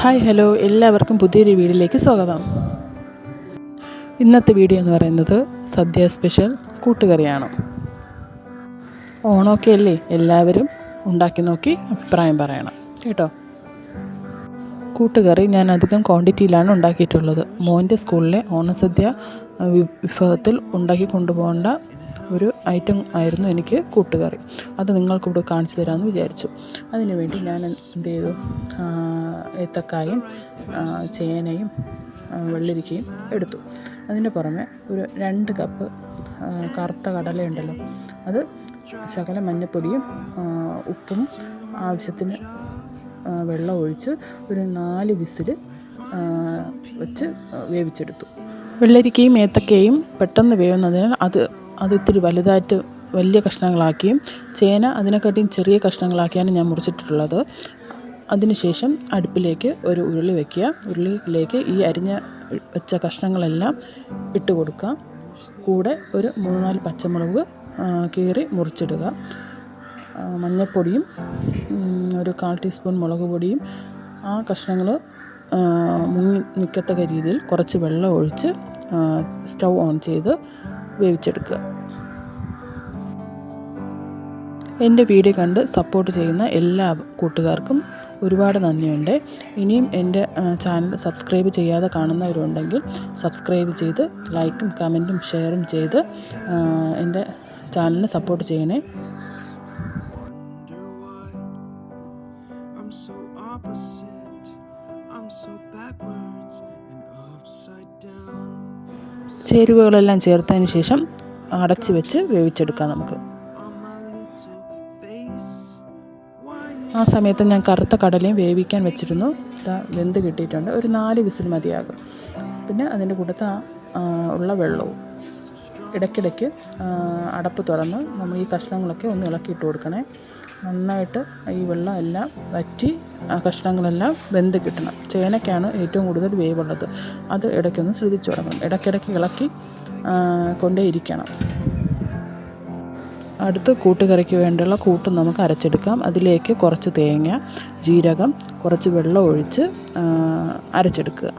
Hi hello എല്ലാവർക്കും പുതിയൊരു വീഡിയോയിലേക്ക് സ്വാഗതം. ഇന്നത്തെ വീഡിയോ എന്ന് പറയുന്നത് സദ്യ സ്പെഷ്യൽ കൂട്ടുകറിയാണ്. ഓണമൊക്കെ അല്ലേ? എല്ലാവരും ഉണ്ടാക്കി നോക്കി അഭിപ്രായം പറയണം. കേട്ടോ? കൂട്ടുകറി ഞാൻ അധികം ക്വാണ്ടിറ്റിയിലാണ് ഉണ്ടാക്കിയിട്ടുള്ളത്. മോന്റെ സ്കൂളിലെ ഓണസദ്യ വിഭവത്തിൽ ഉണ്ടാക്കി കൊണ്ടുപോകേണ്ട ഒരു ഐറ്റം ആയിരുന്നു എനിക്ക് കൂട്ടുകറി. അത് നിങ്ങൾക്കിവിടെ കാണിച്ചു തരാമെന്ന് വിചാരിച്ചു. അതിനുവേണ്ടി ഞാൻ എന്ത് ചെയ്തു? ഏത്തക്കായും ചേനയും വെള്ളരിക്കയും എടുത്തു. അതിന് പുറമെ ഒരു രണ്ട് കപ്പ് കറുത്ത കടലയുണ്ടല്ലോ. അത് ശകല മഞ്ഞപ്പൊടിയും ഉപ്പും ആവശ്യത്തിന് വെള്ളം ഒഴിച്ച് ഒരു നാല് വിസിൽ വെച്ച് വേവിച്ചെടുത്തു. വെള്ളരിക്കയും ഏത്തക്കയും പെട്ടെന്ന് വേവുന്നതിനാൽ അത് അത് ഇത്തിരി വലുതായിട്ട് വലിയ കഷ്ണങ്ങളാക്കിയും ചേന അതിനെക്കാട്ടിയും ചെറിയ കഷ്ണങ്ങളാക്കിയാണ് ഞാൻ മുറിച്ചിട്ടുള്ളത്. അതിനുശേഷം അടുപ്പിലേക്ക് ഒരു ഉരുളി വയ്ക്കുക ഉരുളിയിലേക്ക് ഈ അരിഞ്ഞ വെച്ച കഷ്ണങ്ങളെല്ലാം ഇട്ട് കൊടുക്കുക. കൂടെ ഒരു മൂന്ന് നാല് പച്ചമുളക് കീറി മുറിച്ചിടുക. മഞ്ഞൾപ്പൊടിയും ഒരു കാൽ ടീസ്പൂൺ മുളക് പൊടിയും ആ കഷ്ണങ്ങൾ മുങ്ങി നിൽക്കത്തക്ക രീതിയിൽ കുറച്ച് വെള്ളം ഒഴിച്ച് സ്റ്റൗ ഓൺ ചെയ്ത് വേവിച്ചെടുക്കുക. എന്റെ വീഡിയോ കണ്ട് സപ്പോർട്ട് ചെയ്യുന്ന എല്ലാ കൂട്ടുകാർക്കും ഒരുപാട് നന്ദിയുണ്ട് ഇനിയും എന്റെ ചാനൽ സബ്സ്ക്രൈബ് ചെയ്യാതെ കാണുന്നവരുണ്ടെങ്കിൽ സബ്സ്ക്രൈബ് ചെയ്ത് ലൈക്കും കമന്റും ഷെയറും ചെയ്ത് എന്റെ ചാനലിന് സപ്പോർട്ട് ചെയ്യണേ wonder why I'm so opposite. I'm so backwards and upside down. ചേരുവകളെല്ലാം ചേർത്തതിന് ശേഷം അടച്ചു വെച്ച് വേവിച്ചെടുക്കാം നമുക്ക് ആ സമയത്ത് ഞാൻ കറുത്ത കടലയും വേവിക്കാൻ വെച്ചിരുന്നു. വെന്ത് കിട്ടിയിട്ടുണ്ട്. ഒരു നാല് വിസിൽ മതിയാകും. പിന്നെ അതിന്റെ കൂട്ടത്ത് ഉള്ള വെള്ളവും ഇടയ്ക്കിടയ്ക്ക് അടപ്പ് തുറന്ന് നമ്മൾ ഈ കഷ്ണങ്ങളൊക്കെ ഒന്ന് ഇളക്കിയിട്ട് കൊടുക്കണേ. നന്നായിട്ട് ഈ വെള്ളം എല്ലാം വറ്റി കഷ്ണങ്ങളെല്ലാം വെന്ത് കിട്ടണം. ചേനയ്ക്കാണ് ഏറ്റവും കൂടുതൽ വേവുള്ളത്. അത് ഇടയ്ക്കൊന്ന് ശ്രദ്ധിച്ചു തുടങ്ങണം. ഇടയ്ക്കിടയ്ക്ക് ഇളക്കി കൊണ്ടേയിരിക്കണം. അടുത്ത് കൂട്ടുകറിക്ക് വേണ്ടിയുള്ള കൂട്ട് നമുക്ക് അരച്ചെടുക്കാം അതിലേക്ക് കുറച്ച് തേങ്ങ ജീരകം കുറച്ച് വെള്ളം ഒഴിച്ച് അരച്ചെടുക്കുക.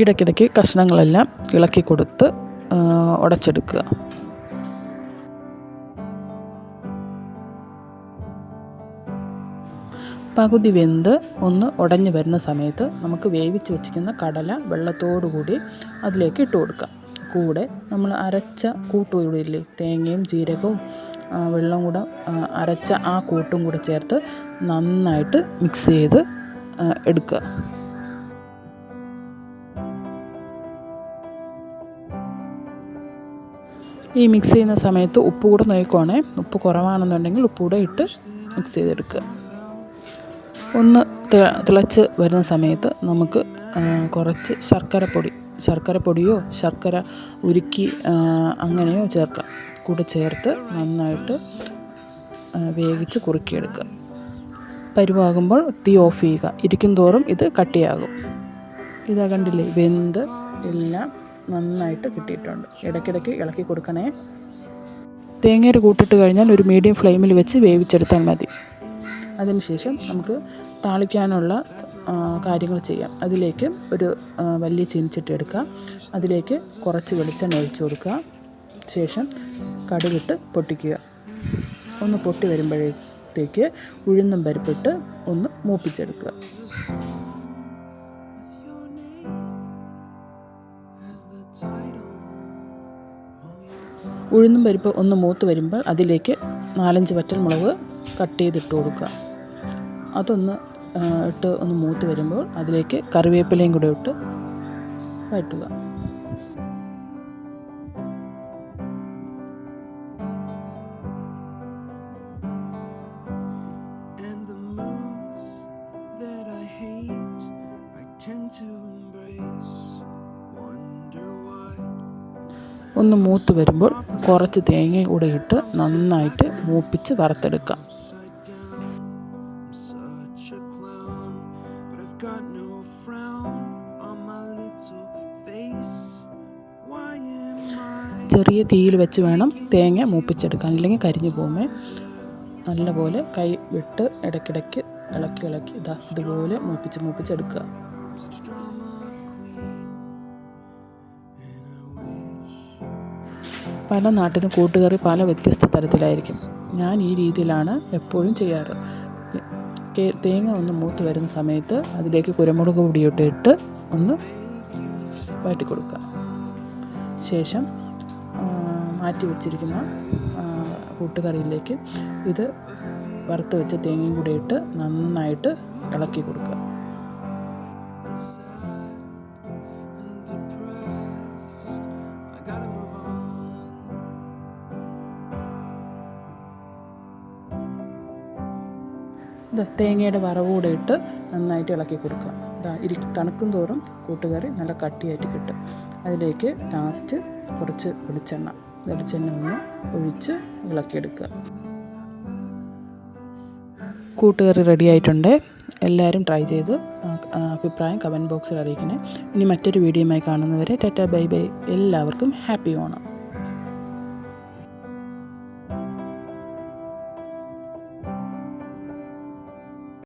ഇടയ്ക്കിടയ്ക്ക് കഷ്ണങ്ങളെല്ലാം ഇളക്കി കൊടുത്ത് ഉടച്ചെടുക്കുക പകുതി വെന്ത് ഒന്ന് ഉടഞ്ഞു വരുന്ന സമയത്ത് നമുക്ക് വേവിച്ച് വെച്ചിരിക്കുന്ന കടല വെള്ളത്തോടു കൂടി അതിലേക്ക് ഇട്ട് കൊടുക്കാം. കൂടെ നമ്മൾ അരച്ച കൂട്ടുകൂടിയില്ലേ കൂടെ തേങ്ങയും ജീരകവും വെള്ളം കൂടെ അരച്ച ആ കൂട്ടും കൂടെ ചേർത്ത് നന്നായിട്ട് മിക്സ് ചെയ്ത് എടുക്കുക. ഈ മിക്സ് ചെയ്യുന്ന സമയത്ത് ഉപ്പ് കൂടെ നോക്കുവാണേ ഉപ്പ് കുറവാണെന്നുണ്ടെങ്കിൽ ഉപ്പ് കൂടെ ഇട്ട് മിക്സ് ചെയ്തെടുക്കുക. ഒന്ന് തിളച്ച് വരുന്ന സമയത്ത് നമുക്ക് കുറച്ച് ശർക്കരപ്പൊടി ശർക്കരപ്പൊടിയോ ശർക്കര ഉരുക്കി അങ്ങനെയോ ചേർക്കാം. കൂടെ ചേർത്ത് നന്നായിട്ട് വേവിച്ച് കുറുക്കിയെടുക്കുക. പരുവാകുമ്പോൾ തീ ഓഫ് ചെയ്യുക. ഇരിക്കും തോറും ഇത് കട്ടിയാകും. ഇതാ കണ്ടില്ലേ വെന്ത് എല്ലാം നന്നായിട്ട് കിട്ടിയിട്ടുണ്ട്. ഇടയ്ക്കിടയ്ക്ക് ഇളക്കി കൊടുക്കണേ. തേങ്ങയുടെ കൂട്ടിട്ട് കഴിഞ്ഞാൽ ഒരു മീഡിയം ഫ്ലെയിമിൽ വെച്ച് വേവിച്ചെടുത്താൽ മതി. അതിനുശേഷം നമുക്ക് താളിക്കാനുള്ള കാര്യങ്ങൾ ചെയ്യാം. അതിലേക്ക് ഒരു വലിയ ചീനിച്ചട്ടി എടുക്കുക അതിലേക്ക് കുറച്ച് വെളിച്ചെണ്ണ ഒഴിച്ചു കൊടുക്കുക. ശേഷം കടുകിട്ട് പൊട്ടിക്കുക. ഒന്ന് പൊട്ടി വരുമ്പോഴത്തേക്ക് ഉഴുന്നും പരിപ്പിട്ട് ഒന്ന് മൂപ്പിച്ചെടുക്കുക. ഉഴുന്നും പരിപ്പ് ഒന്ന് മൂത്ത് വരുമ്പോൾ അതിലേക്ക് നാലഞ്ച് വറ്റൽ മുളക് കട്ട് ചെയ്തിട്ട് കൊടുക്കുക. അതൊന്ന് ഇട്ട് ഒന്ന് മൂത്ത് വരുമ്പോൾ അതിലേക്ക് കറിവേപ്പിലയും കൂടെ ഇട്ട് വഴറ്റുക. ഒന്ന് മൂത്ത് വരുമ്പോൾ കുറച്ച് തേങ്ങ കൂടെ ഇട്ട് നന്നായിട്ട് മൂപ്പിച്ച് വറുത്തെടുക്കാം. ചെറിയ തീയിൽ വെച്ച് വേണം തേങ്ങ മൂപ്പിച്ചെടുക്കാൻ. ഇല്ലെങ്കിൽ കരിഞ്ഞു പോകുമേ. നല്ലപോലെ കൈ വിട്ട് ഇടയ്ക്കിടയ്ക്ക് ഇളക്കി ഇളക്കി ഇതാ ഇതുപോലെ മൂപ്പിച്ച് മൂപ്പിച്ചെടുക്കുക. പല നാട്ടിലും കൂട്ടുകറി പല വ്യത്യസ്ത തരത്തിലായിരിക്കും. ഞാൻ ഈ രീതിയിലാണ് എപ്പോഴും ചെയ്യാറ്. തേങ്ങ ഒന്ന് മൂത്ത് വരുന്ന സമയത്ത് അതിലേക്ക് കുരുമുളക് പൊടിയൊക്കെ ഇട്ട് ഒന്ന് വഴറ്റി കൊടുക്കുക. ശേഷം മാറ്റി വെച്ചിരിക്കുന്ന കൂട്ടുകറിയിലേക്ക് ഇത് വറുത്ത് വെച്ച തേങ്ങയും കൂടി ഇട്ട് നന്നായിട്ട് ഇളക്കി കൊടുക്കുക. തേങ്ങയുടെ വറവ് കൂടെ ഇട്ട് നന്നായിട്ട് ഇളക്കി കൊടുക്കുക. ഇരി തണുക്കും തോറും കൂട്ടുകറി നല്ല കട്ടിയായിട്ട് കിട്ടും. അതിലേക്ക് ലാസ്റ്റ് കുറച്ച് വെളിച്ചെണ്ണ. വെളിച്ചെണ്ണ ഒന്ന് ഒഴിച്ച് ഇളക്കിയെടുക്കുക. കൂട്ടുകറി റെഡി ആയിട്ടുണ്ട്. എല്ലാവരും ട്രൈ ചെയ്ത് അഭിപ്രായം കമന്റ് ബോക്സിൽ അറിയിക്കണേ. ഇനി മറ്റൊരു വീഡിയോയുമായി കാണുന്നവരെ ടാറ്റ ബൈ ബൈ. എല്ലാവർക്കും ഹാപ്പി ഓണം.